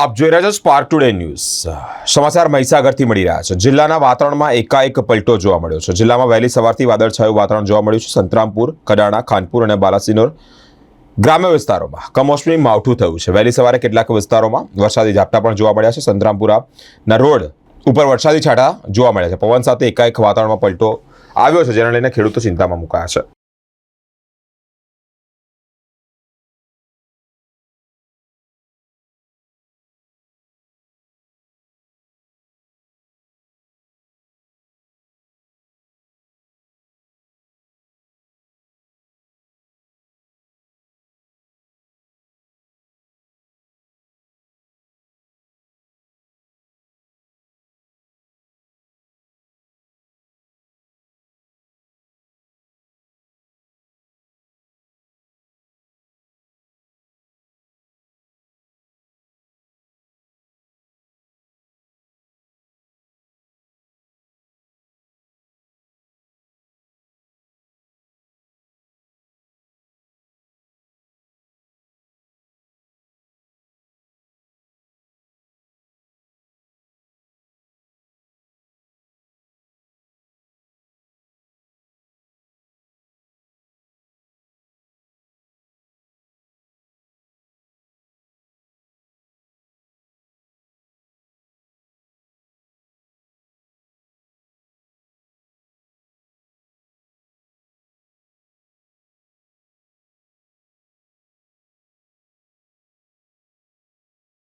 આપ જોઈ રહ્યા છો સ્પાર્ક ટુડે ન્યૂઝ સમાચાર મહીસાગરથી મળી રહ્યા છે. જિલ્લાના વાતાવરણમાં એકાએક પલટો જોવા મળ્યો છે. જિલ્લામાં વહેલી સવારથી વાદળછાયું વાતાવરણ જોવા મળ્યું છે. સંતરામપુર, કડાણા, ખાનપુર અને બાલાસિનોર ગ્રામ્ય વિસ્તારોમાં કમોસમી માવઠું થયું છે. વહેલી સવારે કેટલાક વિસ્તારોમાં વરસાદી ઝાપટા પણ જોવા મળ્યા છે. સંતરામપુરાના રોડ ઉપર વરસાદી છાંટા જોવા મળ્યા છે. પવન સાથે એકાએક વાતાવરણમાં પલટો આવ્યો છે, જેને લઈને ખેડૂતો ચિંતામાં મુકાયા છે.